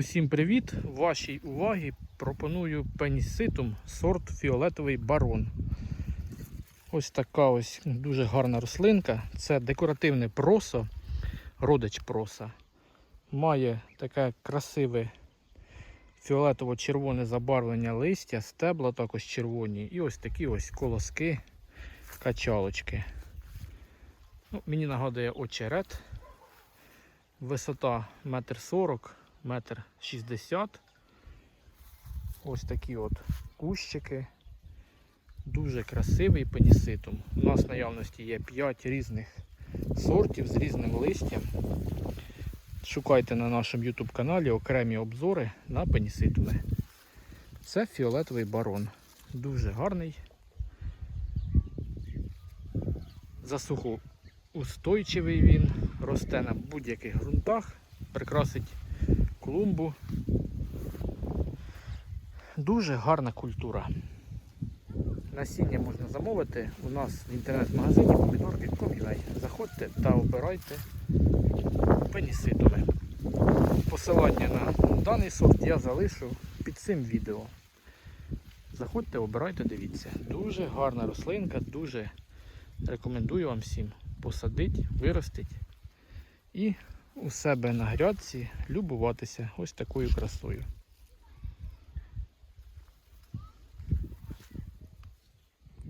Усім привіт! Вашій увазі пропоную пеніситум сорт фіолетовий барон. Ось така ось дуже гарна рослинка. Це декоративне просо, родич проса. Має таке красиве фіолетово-червоне забарвлення листя, стебла також червоні. І ось такі ось колоски, качалочки. Ну, мені нагадує очерет. Висота 1,40 м, метр 60 Ось такі от кущики. Дуже красивий пеніситум. У нас в наявності є 5 різних сортів з різним листям. Шукайте на нашому YouTube каналі окремі обзори на пеніситуми. Це фіолетовий барон. Дуже гарний. Засухоустойчивий він, росте на будь-яких ґрунтах, прикрасить клумбу. Дуже гарна культура. Насіння можна замовити у нас в інтернет-магазині помідорки.com.ua. Заходьте та обирайте пеніситуми. Посилання на даний сорт я залишу під цим відео. Заходьте, обирайте, дивіться. Дуже гарна рослинка, дуже рекомендую вам всім посадити, виростити і у себе на грядці любуватися ось такою красою.